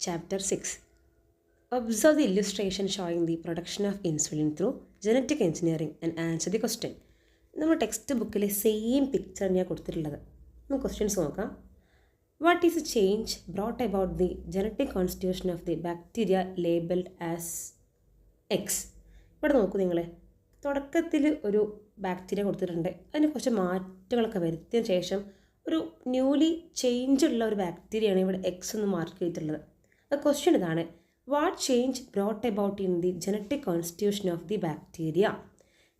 Chapter 6 Observe the illustration showing the production of insulin through genetic engineering and answer the question. നമ്മൾ text ബുക്കിലെ same picture തന്നെയാണ് കൊടുത്തിട്ടുള്ളത്. നമുക്ക് questions നോക്കാം. What is a change brought about the genetic constitution of the bacteria labelled as X ഇവിടെ നോക്കൂ നിങ്ങൾ തുടക്കത്തിൽ ഒരു ബാക്ടീരിയ കൊടുത്തിട്ടുണ്ട്. അതിന് കുറച്ച് മാറ്റങ്ങളൊക്കെ വരുത്തിയതിന് ശേഷം ഒരു ന്യൂലി ചേഞ്ച് ഉള്ള ഒരു ബാക്ടീരിയയാണ് ഇവിടെ എക്സ് എന്ന് മാർക്ക് ചെയ്തിട്ടുള്ളത്. ആ ക്വസ്റ്റ്യൻ ഇതാണ്. What change brought about in the genetic constitution of the bacteria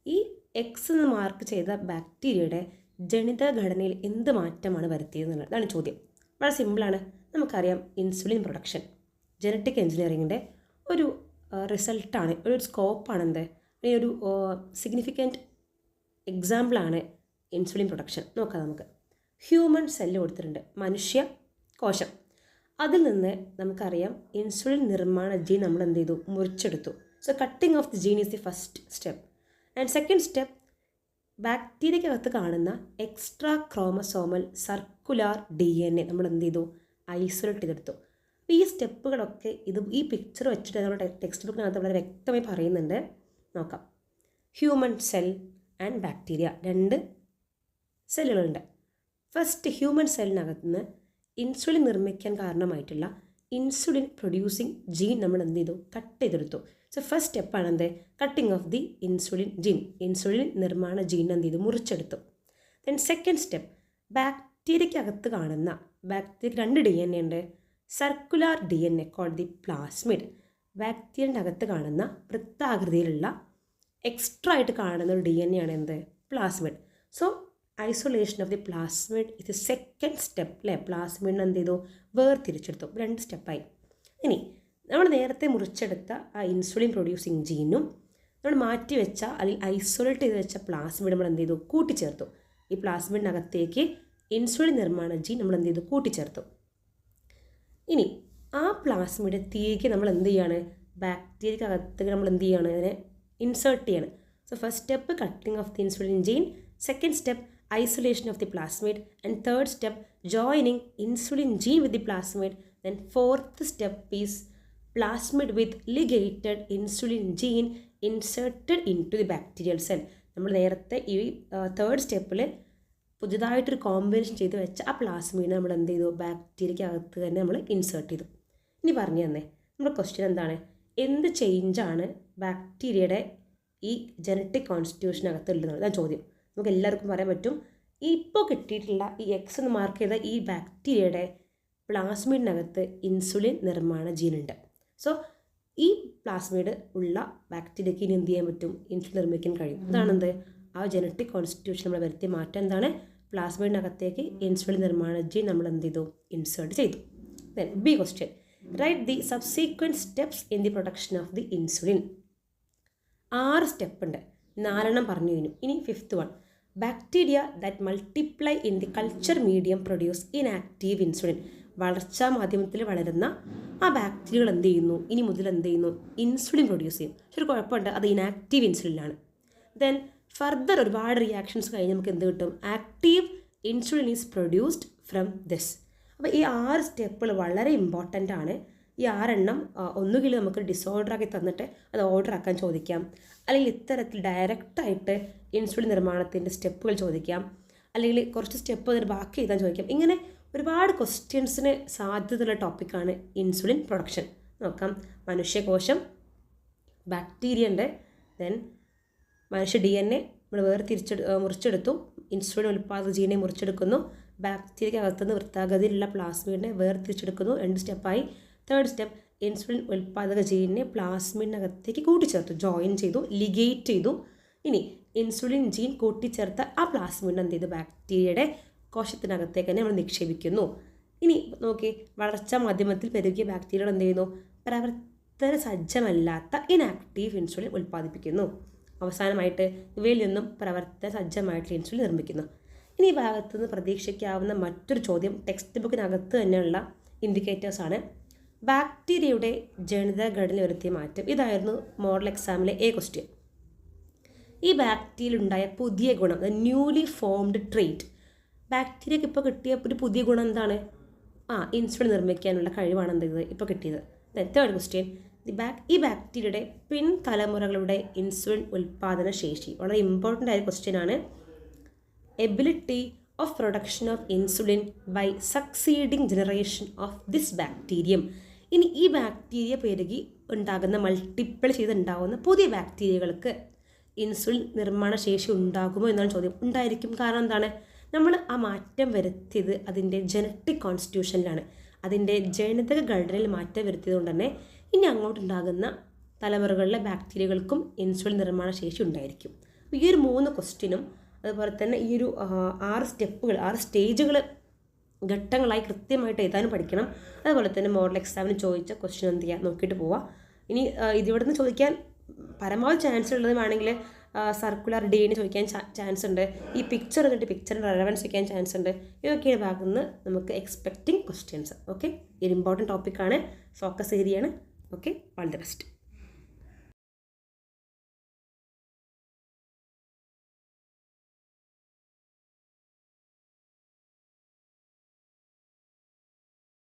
ഈ എക്സ് എന്ന് മാർക്ക് ചെയ്ത ബാക്ടീരിയയുടെ ജനിത ഘടനയിൽ എന്ത് മാറ്റമാണ് വരുത്തിയതെന്നുള്ളത്. അതാണ് ചോദ്യം. വളരെ സിമ്പിളാണ് നമുക്കറിയാം ഇൻസുലിൻ പ്രൊഡക്ഷൻ ജനറ്റിക് എഞ്ചിനീയറിങ്ങിന്റെ ഒരു റിസൾട്ടാണ് ഒരു സ്കോപ്പാണ് എന്ത് ഒരു സിഗ്നിഫിക്കന്റ് എക്സാമ്പിളാണ് ഇൻസുലിൻ പ്രൊഡക്ഷൻ നോക്കാം നമുക്ക്. ഹ്യൂമൻ സെല്ല് കൊടുത്തിട്ടുണ്ട്. മനുഷ്യ കോശം. അതിൽ നിന്ന് നമുക്കറിയാം ഇൻസുലിൻ നിർമ്മാണ ജീൻ നമ്മൾ എന്ത് ചെയ്തു മുറിച്ചെടുത്തു. So cutting of the gene is the first step and second step ബാക്ടീരിയക്കകത്ത് കാണുന്ന extra chromosomal circular D N A നമ്മൾ എന്ത് ചെയ്തു ഐസൊലേറ്റ് ചെയ്തെടുത്തു. അപ്പോൾ ഈ സ്റ്റെപ്പുകളൊക്കെ ഇത് ഈ പിക്ചർ വെച്ചിട്ട് നമ്മുടെ ടെക്സ്റ്റ് ബുക്കിനകത്ത് വളരെ വ്യക്തമായി പറയുന്നുണ്ട്. നോക്കാം. ഹ്യൂമൻ സെൽ ആൻഡ് ബാക്ടീരിയ രണ്ട് സെല്ലുകളുണ്ട് ഫസ്റ്റ് ഹ്യൂമൻ സെല്ലിനകത്ത് നിന്ന് ഇൻസുലിൻ നിർമ്മിക്കാൻ കാരണമായിട്ടുള്ള ഇൻസുലിൻ പ്രൊഡ്യൂസിങ് ജീൻ നമ്മൾ എന്ത് ചെയ്തു? കട്ട് ചെയ്തെടുത്തു. സോ ഫസ്റ്റ് സ്റ്റെപ്പാണ് എന്ത്? Cutting of the insulin gene insulin നിർമ്മാണ ജീൻ എന്ത് ചെയ്തു? മുറിച്ചെടുത്തു. ദെൻ സെക്കൻഡ് സ്റ്റെപ്പ് ബാക്ടീരിയക്കകത്ത് കാണുന്ന ബാക്ടീരിയ രണ്ട് ഡി എൻ എ ഉണ്ട്. Circular D N A called the plasmid ബാക്ടീരിയന്റെ അകത്ത് കാണുന്ന വൃത്താകൃതിയിലുള്ള എക്സ്ട്രാ ആയിട്ട് കാണുന്ന ഒരു ഡി എൻ എ ആണ് എന്ത്? Plasmid so isolation of the plasmid ഇത് സെക്കൻഡ് സ്റ്റെപ്പ് അല്ലേ പ്ലാസ്മിഡിന് എന്ത് ചെയ്തു? വേർതിരിച്ചെടുത്തു. രണ്ട് സ്റ്റെപ്പായി ഇനി നമ്മൾ നേരത്തെ മുറിച്ചെടുത്ത ആ ഇൻസുലിൻ പ്രൊഡ്യൂസിങ് ജീനും നമ്മൾ മാറ്റി വെച്ച അല്ലെങ്കിൽ ഐസൊലേറ്റ് ചെയ്ത് വെച്ച പ്ലാസ്മിഡ് നമ്മൾ എന്ത് ചെയ്തു? കൂട്ടിച്ചേർത്തു. ഈ പ്ലാസ്മിഡിനകത്തേക്ക് ഇൻസുലിൻ നിർമ്മാണ ജീൻ നമ്മൾ എന്ത് ചെയ്തു? കൂട്ടിച്ചേർത്തു. ഇനി ആ പ്ലാസ്മിഡ് തിരികെ നമ്മൾ എന്ത് ചെയ്യാണ്? അകത്തേക്ക് നമ്മൾ എന്ത് ചെയ്യാണ്? അതിനെ ഇൻസേർട്ട് ചെയ്യാണ്. So first step cutting of the insulin gene second step isolation of the plasmid and third step joining insulin gene with the plasmid. Then fourth step is plasmid with ligated insulin gene inserted into the bacterial cell. നമ്മൾ നേരത്തെ ഈ third സ്റ്റെപ്പിൽ പുതിയതായിട്ടൊരു combination ചെയ്ത് വെച്ച ആ പ്ലാസ്മീനെ നമ്മൾ എന്ത് ചെയ്തു? ബാക്ടീരിയയ്ക്ക് അകത്ത് തന്നെ നമ്മൾ ഇൻസേർട്ട് ചെയ്തു. ഇനി പറഞ്ഞു തന്നെ നമ്മുടെ ക്വസ്റ്റ്യൻ എന്താണ്? എന്ത് ചേഞ്ചാണ് ബാക്ടീരിയയുടെ ഈ ജനറ്റിക് കോൺസ്റ്റിറ്റ്യൂഷനകത്ത് ഉള്ളത് അതാണ് ചോദ്യം. നമുക്ക് എല്ലാവർക്കും പറയാൻ പറ്റും. ഈ ഇപ്പോൾ കിട്ടിയിട്ടുള്ള ഈ എക്സ് എന്ന് മാർക്ക് ചെയ്ത ഈ ബാക്ടീരിയയുടെ പ്ലാസ്മിഡിനകത്ത് ഇൻസുലിൻ നിർമ്മാണ ജീനുണ്ട് സോ ഈ പ്ലാസ്മിഡ് ഉള്ള ബാക്ടീരിയയ്ക്ക് ഇനി എന്ത് ചെയ്യാൻ പറ്റും? ഇൻസുലിൻ നിർമ്മിക്കാൻ കഴിയും. അതാണെന്ത്? ആ ജനറ്റിക് കോൺസ്റ്റിറ്റ്യൂഷൻ നമ്മൾ വരുത്തിയ മാറ്റം എന്താണ്? പ്ലാസ്മിഡിനകത്തേക്ക് ഇൻസുലിൻ നിർമ്മാണ ജീൻ നമ്മൾ എന്ത് ചെയ്തു? ഇൻസേർട്ട് ചെയ്തു. Then B question write the subsequent steps in the production of the insulin ആറ് സ്റ്റെപ്പ് ഉണ്ട്. നാലെണ്ണം പറഞ്ഞു കഴിഞ്ഞു. ഇനി fifth one bacteria that multiply in the culture medium produce inactive insulin വളർച്ചാ മാധ്യമത്തിൽ വളരുന്ന ആ ബാക്ടീരിയകൾ എന്ത് ചെയ്യുന്നു? ഇനി മുതൽ എന്ത് ചെയ്യുന്നു? ഇൻസുലിൻ പ്രൊഡ്യൂസ് ചെയ്യും. പക്ഷെ ഒരു കുഴപ്പമുണ്ട്. അത് ഇനാക്റ്റീവ് ഇൻസുലിനാണ് ദെൻ ഫർദർ ഒരുപാട് റിയാക്ഷൻസ് കഴിഞ്ഞ് നമുക്ക് എന്ത് കിട്ടും? Active insulin is produced from this അപ്പോൾ ഈ ആറ് സ്റ്റെപ്പുകൾ വളരെ ഇമ്പോർട്ടന്റ് ആണ്. ഈ ആറെണ്ണം ഒന്നുകിൽ നമുക്ക് ഡിസോർഡർ ആക്കി തന്നിട്ട് അത് ഓർഡർ ആക്കാൻ ചോദിക്കാം. അല്ലെങ്കിൽ ഇത്തരത്തിൽ ഡയറക്റ്റായിട്ട് ഇൻസുലിൻ നിർമ്മാണത്തിന്റെ സ്റ്റെപ്പുകൾ ചോദിക്കാം. അല്ലെങ്കിൽ കുറച്ച് സ്റ്റെപ്പ് അതിന് ബാക്കി എഴുതാൻ ചോദിക്കാം. ഇങ്ങനെ ഒരുപാട് ക്വസ്റ്റ്യൻസിന് സാധ്യതയുള്ള ടോപ്പിക്കാണ് ഇൻസുലിൻ പ്രൊഡക്ഷൻ നോക്കാം. മനുഷ്യകോശം ബാക്ടീരിയ ഉണ്ട്. ദെൻ മനുഷ്യ ഡി എൻ എ നമ്മൾ വേറെ തിരിച്ചെടു മുറിച്ചെടുത്തു. ഇൻസുലിൻ ഉൽപ്പാദക ജീനെ മുറിച്ചെടുക്കുന്നു. ബാക്ടീരിയക്കകത്തുനിന്ന് വൃത്താഗതിയിലുള്ള പ്ലാസ്മിഡിനെ വേർതിരിച്ചെടുക്കുന്നു. രണ്ട് സ്റ്റെപ്പായി തേർഡ് സ്റ്റെപ്പ് ഇൻസുലിൻ ഉൽപ്പാദക ജീനിനെ പ്ലാസ്മിഡിനകത്തേക്ക് കൂട്ടിച്ചേർത്തു. ജോയിൻ ചെയ്തു ലിഗേറ്റ് ചെയ്തു. ഇനി ഇൻസുലിൻ ജീൻ കൂട്ടിച്ചേർത്ത ആ പ്ലാസ്മിഡിനെ എന്ത് ചെയ്തു ബാക്ടീരിയയുടെ കോശത്തിനകത്തേക്ക് തന്നെ നമ്മൾ നിക്ഷേപിക്കുന്നു. ഇനി നോക്കി വളർച്ചാ മാധ്യമത്തിൽ പെരുകിയ ബാക്ടീരിയകൾ എന്ത് ചെയ്യുന്നു പ്രവർത്തന സജ്ജമല്ലാത്ത ഇനാക്റ്റീവ് ഇൻസുലിൻ ഉൽപ്പാദിപ്പിക്കുന്നു അവസാനമായിട്ട് ഇവയിൽ നിന്നും പ്രവർത്തന സജ്ജമായിട്ടുള്ള ഇൻസുലിൻ നിർമ്മിക്കുന്നു. ഇനി ഈ ഭാഗത്തു നിന്ന് പ്രതീക്ഷിക്കാവുന്ന മറ്റൊരു ചോദ്യം ടെക്സ്റ്റ് ബുക്കിനകത്ത് തന്നെയുള്ള ഇൻഡിക്കേറ്റേഴ്സാണ് ബാക്ടീരിയയുടെ ജനിത ഘടന വരുത്തിയ മാറ്റം. ഇതായിരുന്നു മോഡൽ എക്സാമിലെ എ ക്വസ്റ്റ്യൻ ഈ ബാക്ടീരിയയിലുണ്ടായ പുതിയ ഗുണം ന്യൂലി ഫോംഡ് ട്രേറ്റ് ബാക്ടീരിയക്ക് ഇപ്പോൾ കിട്ടിയ ഒരു പുതിയ ഗുണം എന്താണ്? ആ ഇൻസുലിൻ നിർമ്മിക്കാനുള്ള കഴിവാണ് എന്ത് ഇപ്പോൾ കിട്ടിയത്. തേർഡ് ക്വസ്റ്റ്യൻ ദി ബാക് ഈ ബാക്ടീരിയയുടെ പിൻതലമുറകളുടെ ഇൻസുലിൻ ഉൽപ്പാദന ശേഷി. വളരെ ഇമ്പോർട്ടന്റ് ആയ ക്വസ്റ്റ്യൻ ആണ്. Ability of production of insulin by succeeding generation of this bacterium ഇനി ഈ ബാക്ടീരിയ പെരുകി ഉണ്ടാകുന്ന മൾട്ടിപ്പിൾ ചെയ്തുണ്ടാകുന്ന പുതിയ ബാക്ടീരിയകൾക്ക് ഇൻസുലിൻ നിർമ്മാണ ശേഷി ഉണ്ടാകുമോ എന്നാണ് ചോദ്യം. ഉണ്ടായിരിക്കും. കാരണം എന്താണ്? നമ്മൾ ആ മാറ്റം വരുത്തിയത് അതിന്റെ ജനറ്റിക് കോൺസ്റ്റിറ്റ്യൂഷനിലാണ് അതിന്റെ ജനിതക ഘടനയിൽ മാറ്റം വരുത്തിയത് കൊണ്ട് തന്നെ ഇനി അങ്ങോട്ടുണ്ടാകുന്ന തലമുറകളിലെ ബാക്ടീരിയകൾക്കും ഇൻസുലിൻ നിർമ്മാണ ശേഷി ഉണ്ടായിരിക്കും. ഈ ഒരു മൂന്ന് ക്വസ്റ്റ്യനും അതുപോലെ തന്നെ ഈ ഒരു ആറ് സ്റ്റെപ്പുകൾ ആറ് സ്റ്റേജുകൾ ഘട്ടങ്ങളായി കൃത്യമായിട്ട് എഴുതാനും പഠിക്കണം. അതുപോലെ തന്നെ മോഡൽ എക്സാമിന് ചോദിച്ച ക്വസ്റ്റ്യൻ എന്ത് ചെയ്യുക നോക്കിയിട്ട് പോവുക ഇനി ആ, ഇതിവിടെ നിന്ന് ചോദിക്കാൻ പരമാവധി ചാൻസ് ഉള്ളത് വേണമെങ്കിൽ സർക്കുലർ ഡേന് ചോദിക്കാൻ ചാൻസ് ഉണ്ട്. ഈ പിക്ചർ എന്നിട്ട് പിക്ചറിന്റെ റെലവൻസ് വയ്ക്കാൻ ചാൻസ് ഉണ്ട്. ഇതൊക്കെയാണ് ഭാഗത്ത് നിന്ന് നമുക്ക് എക്സ്പെക്റ്റിംഗ് ക്വസ്റ്റ്യൻസ് ഓക്കെ ഇത് ഇമ്പോർട്ടന്റ് ടോപ്പിക്കാണ് ഫോക്കസ് ഏരിയയാണ് ഓക്കെ ഓൾ ദി ബെസ്റ്റ്